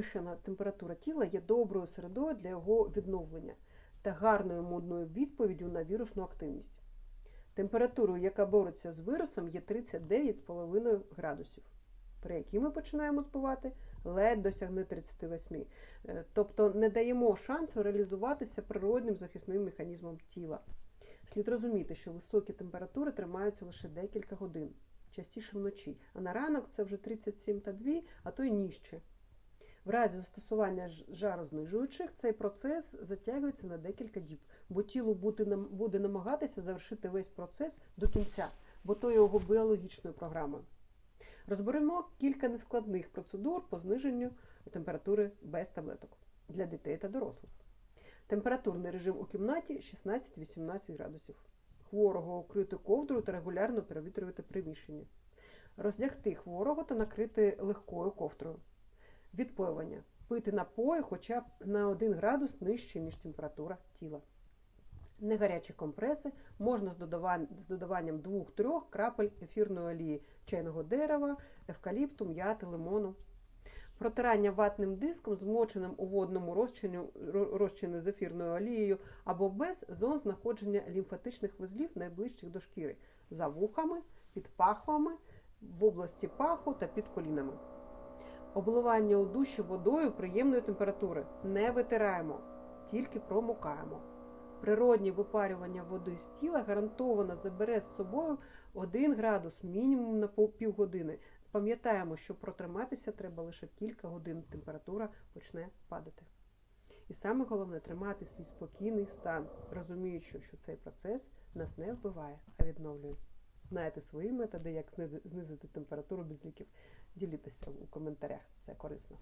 Підвищена температура тіла є доброю середою для його відновлення та гарною модною відповіддю на вірусну активність. Температурою, яка бореться з вірусом, є 39,5 градусів, при якій ми починаємо збивати, ледь досягне 38. Е, Тобто не даємо шансу реалізуватися природним захисним механізмом тіла. Слід розуміти, що високі температури тримаються лише декілька годин, частіше вночі, а на ранок це вже 37 та 2, а то й нижче. В разі застосування жарознижуючих цей процес затягується на декілька діб, бо тіло буде, намагатися завершити весь процес до кінця, бо то його біологічною програмою. Розберемо кілька нескладних процедур по зниженню температури без таблеток для дітей та дорослих. Температурний режим у кімнаті 16-18 градусів. Хворого укрити ковдрою та регулярно перевітрювати приміщення. Роздягти хворого та накрити легкою ковдрою. Відпоювання. Пити напої хоча б на 1 градус нижче, ніж температура тіла. Негарячі компреси можна з додаванням 2-3 крапель ефірної олії чайного дерева, евкаліпту, м'яти, лимону. Протирання ватним диском, змоченим у водному розчині, з ефірною олією або без зон знаходження лімфатичних вузлів найближчих до шкіри за вухами, під пахвами, в області паху та під колінами. Обливання у душі водою приємної температури не витираємо, тільки промокаємо. Природні випарювання води з тіла гарантовано забере з собою 1 градус мінімум на півгодини. Пам'ятаємо, що протриматися треба лише кілька годин, температура почне падати. І саме головне тримати свій спокійний стан, розуміючи, що цей процес нас не вбиває, а відновлює. Знаєте свої методи, як знизи- знизити температуру без ліків. Ділітеся у коментарях, це корисно.